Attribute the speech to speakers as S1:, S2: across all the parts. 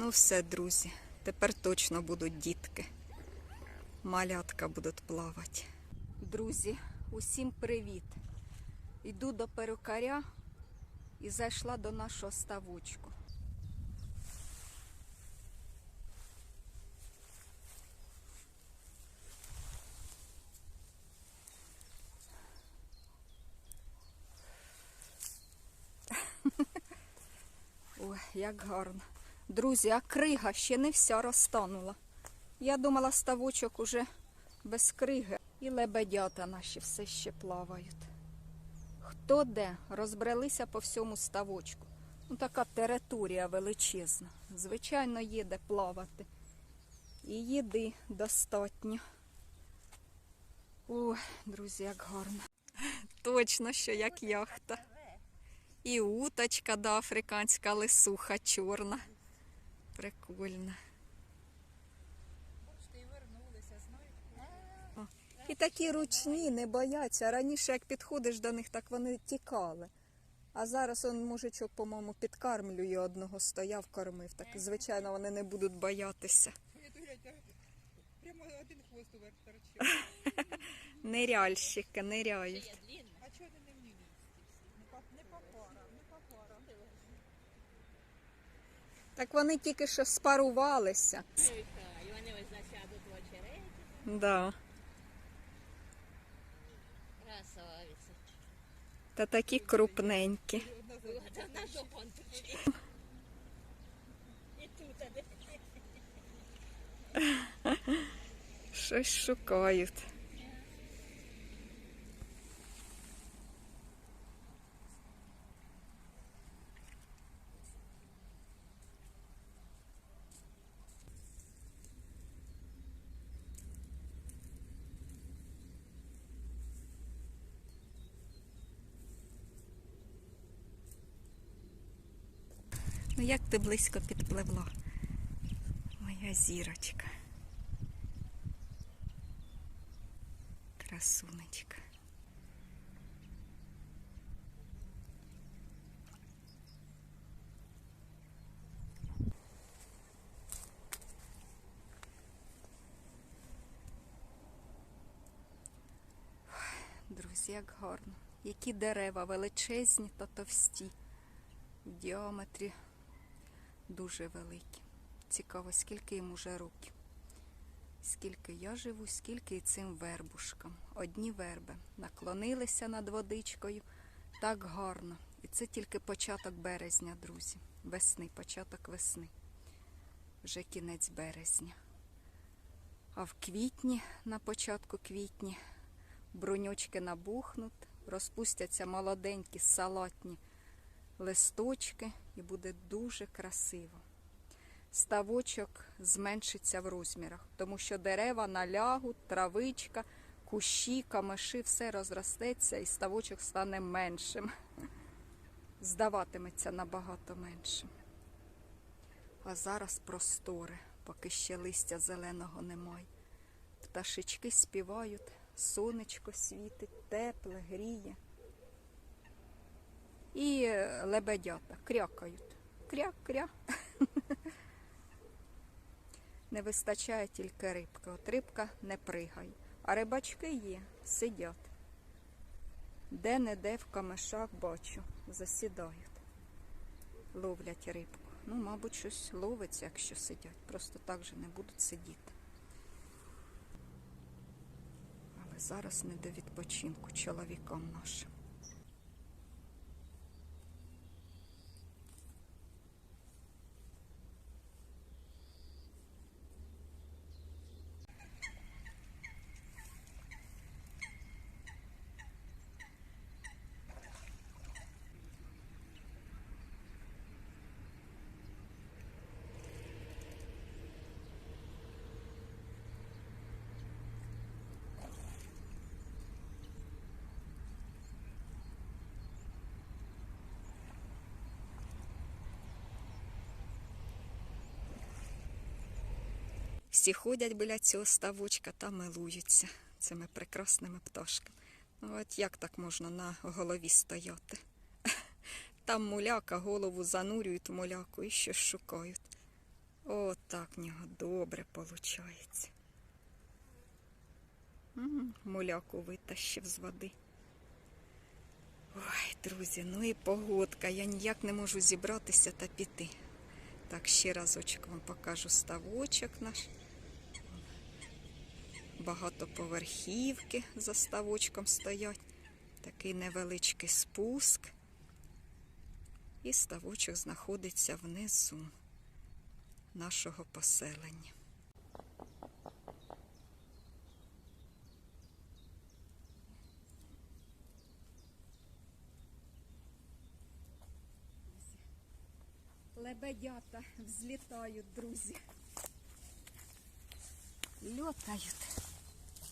S1: Ну все, друзі, тепер точно будуть дітки. Малятка будуть плавати. Друзі, усім привіт. Йду до перукаря і зайшла до нашого ставочку. Ой, як гарно. Друзі, а крига ще не вся розтанула. Я думала, ставочок уже без криги. І лебедята наші все ще плавають. Хто де? Розбрелися по всьому ставочку. Ну, така територія величезна. Звичайно, є де плавати. І їди достатньо. Ой, друзі, як гарно. Точно, що як яхта. І уточка, да, африканська лисуха чорна. Прикольно.
S2: Бачите, і вернулися, знаєте.
S1: І такі ручні, не бояться. Раніше, як підходиш до них, так вони тікали. А зараз он мужичок, по-моєму, підкармлює одного, стояв, кормив. Так, звичайно, вони не будуть боятися.
S2: Прямо один хвост уверх торчав.
S1: Ниряльщики, ниряють.
S2: А чого вони не в місті всі? Не по, не по парам, не по парам.
S1: Так вони тільки що спарувалися.
S3: І вони ось засядуть в очереті.
S1: Да.
S3: Красавиці.
S1: Та такі крупненькі.
S3: І тут.
S1: Щось шукають. Ну як ти близько підпливла? Моя зірочка. Красунечка. Друзі, як гарно. Які дерева величезні та товсті. В діаметрі дуже великі. Цікаво, скільки їм уже років. Скільки я живу, скільки і цим вербушкам. Одні верби наклонилися над водичкою так гарно. І це тільки початок березня, друзі. Весни, початок весни. Вже кінець березня. А в квітні, на початку квітні, бруньочки набухнуть, розпустяться молоденькі салатні листочки і буде дуже красиво ставочок зменшиться в розмірах, тому що дерева налягуть, травичка, кущі, камиші, все розростеться і ставочок стане меншим. Здаватиметься набагато меншим. А зараз простори, поки ще листя зеленого немає. Пташечки співають, сонечко світить, тепле, гріє. І е, лебедята крякають. Кря-кря. Не вистачає тільки рибки. От рибка не пригає. А рибачки є, сидять. Де-не-де в камешах бачу, засідають. Ловлять рибку. Ну, мабуть, щось ловиться, якщо сидять. Просто так же не будуть сидіти. Але зараз не до відпочинку чоловікам нашим. Всі ходять біля цього ставочка та милуються цими прекрасними пташками. Ну, от як так можна на голові стояти? Там муляка, голову занурюють муляку і щось шукають. О, так в нього добре виходить. Муляку витащив з води. Ой, друзі, ну і погодка. Я ніяк не можу зібратися та піти. Так, ще разочок вам покажу ставочок наш. Багатоповерхівки за ставочком стоять. Такий невеличкий спуск. І ставочок знаходиться внизу нашого поселення. Лебедята взлітають, друзі. Льотають.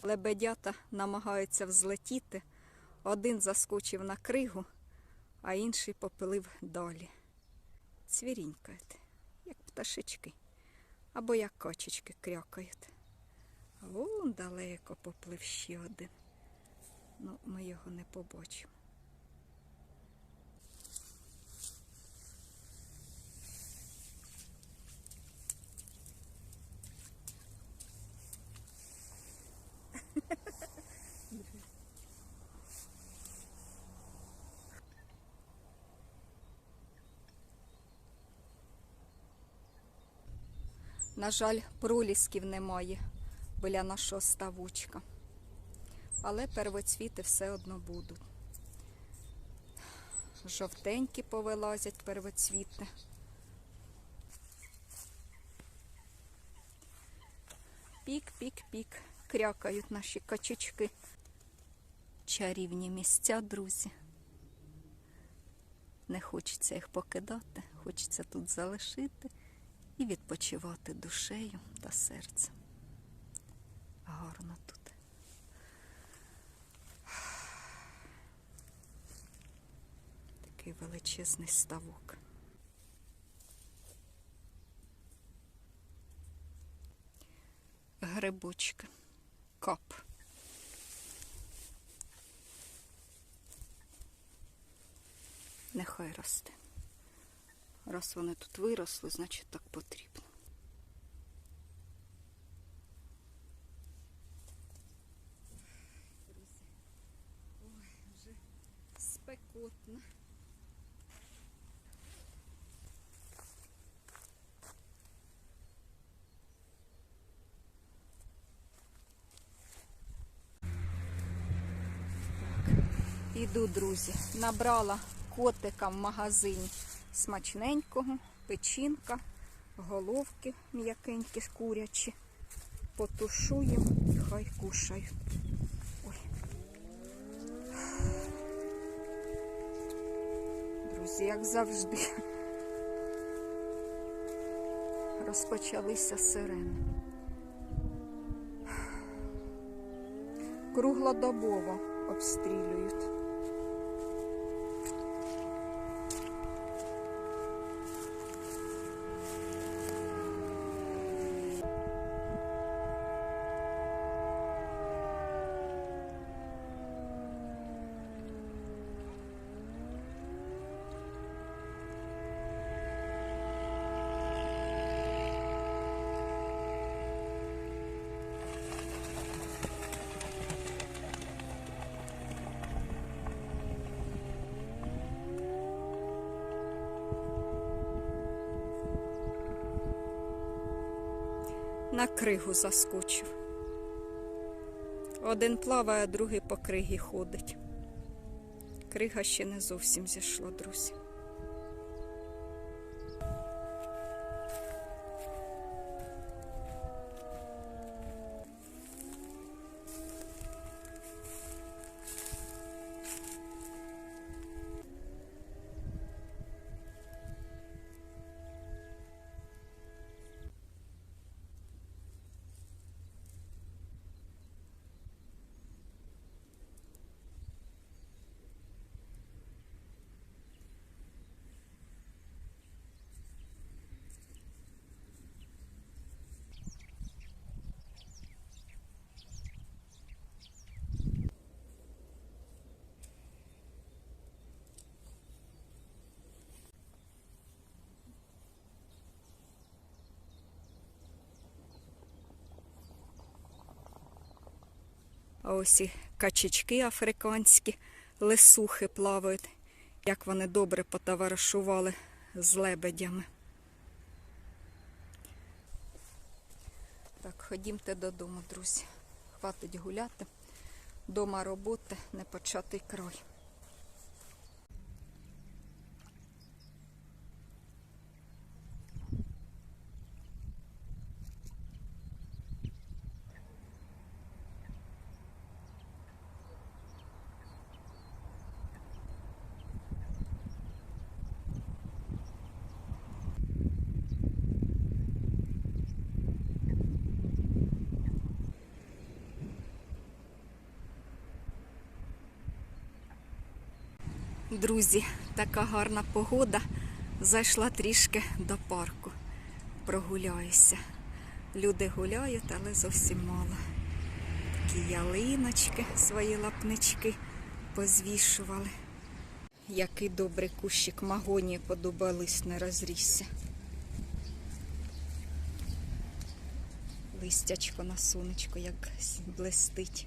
S1: Лебедята намагаються взлетіти. Один заскочив на кригу, а інший попилив далі. Цвірінькають, як пташечки, або як качечки крякають. Вон далеко поплив ще один. Ну, ми його не побачимо. На жаль, пролісків немає біля нашого ставочка. Але первоцвіти все одно будуть. Жовтенькі повилазять первоцвіти. Пік-пік-пік. Крякають наші качечки. Чарівні місця, друзі. Не хочеться їх покидати, хочеться тут залишити і відпочивати душею та серцем. Гарно тут. Такий величезний ставок. Грибочки. Кап. Нехай росте. Раз вони тут виросли, значить так потрібно. Ой, вже спекотно. Іду, друзі, набрала котика в магазині смачненького, печінка, головки м'якенькі, курячі. Потушуємо і хай кушають. Ой. Друзі, як завжди, розпочалися сирени. Круглодобово обстрілюють. На кригу заскочив. Один плаває, а другий по кригі ходить. Крига ще не зовсім зійшла, друзі. А ось і качечки африканські, лисухи плавають, як вони добре потоваришували з лебедями. Так, ходімте додому, друзі. Хватить гуляти. Дома роботи, не початий край. Друзі, така гарна погода. Зайшла трішки до парку. Прогуляюся. Люди гуляють, але зовсім мало. Такі ялиночки, свої лапнички позвішували. Який добрий кущик магонії подобались, не розрісся. Листячко на сонечко, як блистить.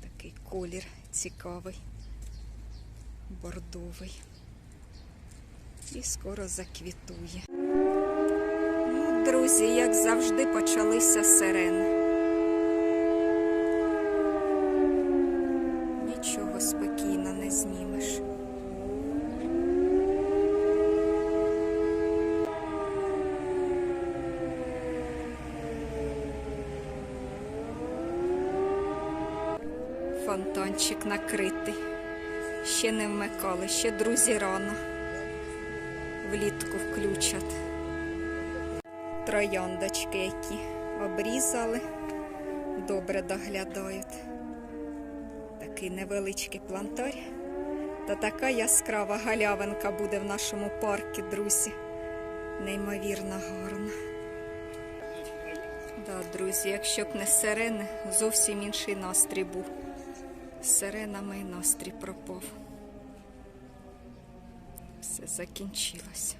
S1: Такий колір цікавий бордовий. І скоро заквітує. Ну, друзі, як завжди, почалися сирени. Ще не вмикали, ще друзі рано. Влітку включать. Трояндочки, які обрізали, добре доглядають. Такий невеличкий плантар. Та така яскрава галявинка буде в нашому парку, друзі. Неймовірно гарна. Да, друзі, якщо б не сирени, зовсім інший настрій був. Сиренами і настрій пропов. Все закінчилося.